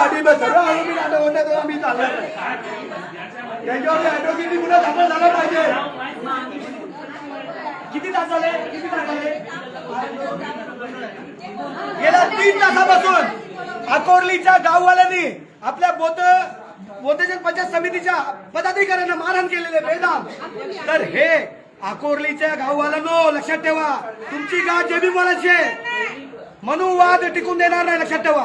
आधी मग सर्व आरोपी नाटक होत्या तेव्हा मी चालणार नाही. त्याच्यावर ऍडव्होकेटनी गुन्हा दाखल झाला पाहिजे. किती तास झाले? किती तास झाले? गेल्या तीन तासापासून अकोर्लीच्या गाववाल्यांनी आपल्या बोत बोधजन पंचायत समितीच्या पदाधिकाऱ्यांना मारहाण केलेले बेदाम. तर हे अकोर्लीच्या गाववाल्यांनो लक्षात ठेवा. तुमची गाव जेबी बोलायची आहे. म्हणून वाद टिकून देणार नाही लक्षात ठेवा.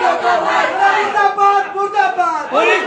Murtabad! Murtabad! Polis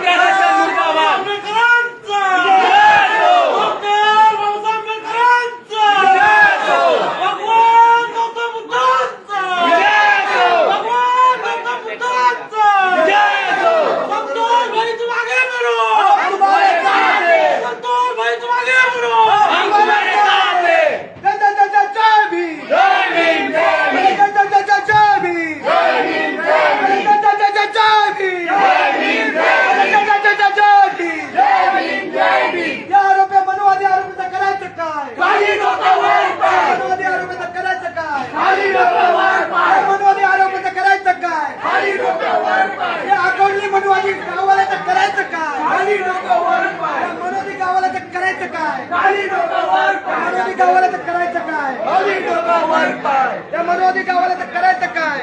अकोडली मनुवादी गावालाचं करायचं काय? या मनोदी गावालाचं करायचं काय? मनोदी गावालाचं करायचं काय? या मनोदी गावालाचं करायचं काय?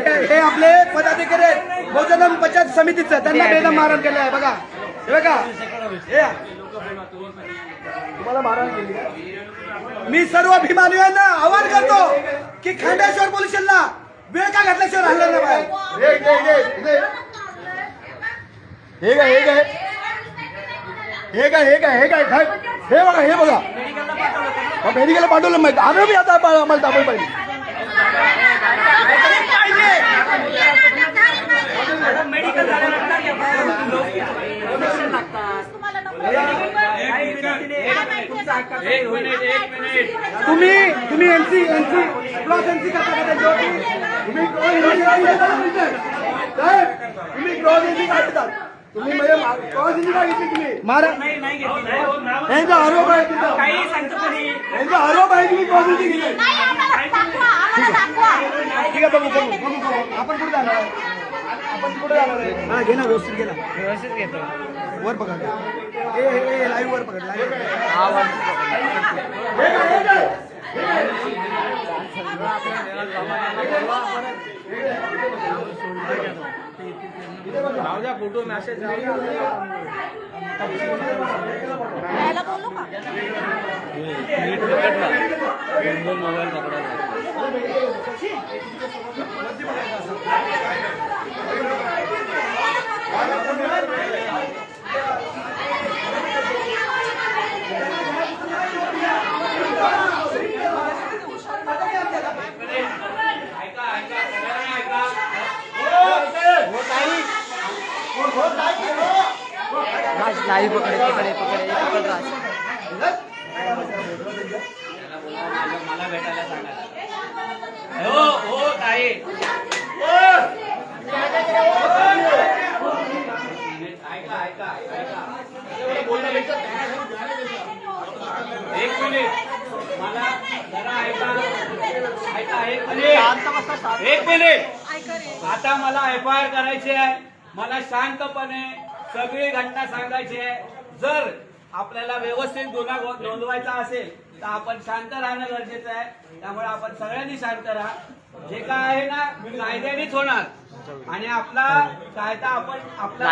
हे हे आपले पदाधिकारी आहेत. बहुजन पंचायत समितीचं. त्यांना बेदम मारण केलं आहे. बघा. हे बघा. हे. तुम्हाला मारण केली? मी सर्व भीमानुयांना आवाहन करतो की खांडेश्वर पोलीस स्टेशनला वेळ का घातल्याशिवाय राहिलं नाही बाहेर. हे काय हे काय? हे काय हे काय हे काय? काय हे बघा हे बघा. मेडिकलला पाठवलं माहिती. आरोपी आता आम्हाला दाखवलं पाहिजे. एक मिनिट तुम्ही तुम्ही एनसी एनसी क्रॉस एनसी करता का तुम्ही तुम्ही क्रॉस एनसी काढतात. तुम्ही म्हणजे क्रॉस एनसी काय घेतली तुम्ही. मारा. यांचा आरोप आहे यांचा आरोप आहे तुम्ही क्रॉस एनसी घेतली. ठीक आहे. बघू बघू बघू बघू. आपण कुठे जाणार कुठे जाणार आहे हा घे ना व्यवस्थित घे ना व्यवस्थित घेतो वर पकड ए ए लाईव्ह वर पकड लाईव्ह फ़ोटो मॅसेज बोलू का मोबाईल पकडा नाही पकडे पकडे पकडे पकड राज मला भेटायला सांगा हो हो ताई ऐका ऐका ऐका एक मिनिट मला जरा ऐका ऐका एक मिनिट एक मिनिट आता मला एफ आय आर करायची आहे मला शांतपणे सगळी घटना सांगायची आहे. जर आपल्याला व्यवस्थित गुन्हा नोंदवायचा असेल तर आपण शांत राहणं गरजेचं आहे. त्यामुळे आपण सगळ्यांनी शांत राहा. जे काय आहे ना कायद्यानेच होणार. आणि आपला कायदा आपण आपला.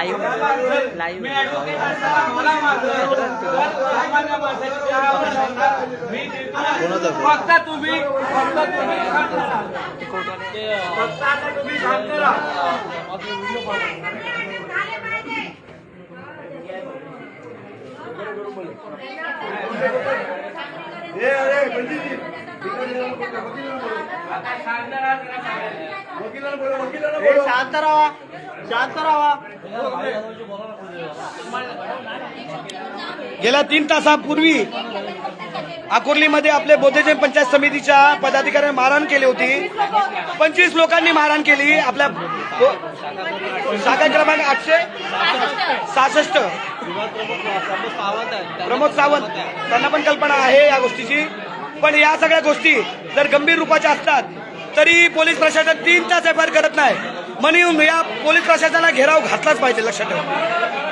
मी ऍडव्होकेट असताना मला. मी. फक्त तुम्ही फक्त तुम्ही शांत राहा. फक्त आता तुम्ही शांत राहा. शांत राहा शांत राहा गेल्या तीन तासापूर्वी आकुर्लीमध्ये आपले बौद्धजन पंचायत समितीच्या पदाधिकाऱ्यांनी मारहाण केली होती. पंचवीस लोकांनी मारहाण केली. आपल्या शाखा क्रमांक आठशे सहासष्ट प्रमोद सावंत. त्यांना पण कल्पना आहे या गोष्टीची. पण या सगळ्या गोष्टी जर गंभीर रूपाच्या असतात तरी पोलीस प्रशासन तीन तास एफ करत नाही. म्हणून या पोलीस प्रशासनाला घेराव घातलाच पाहिजे लक्षात ठेवा.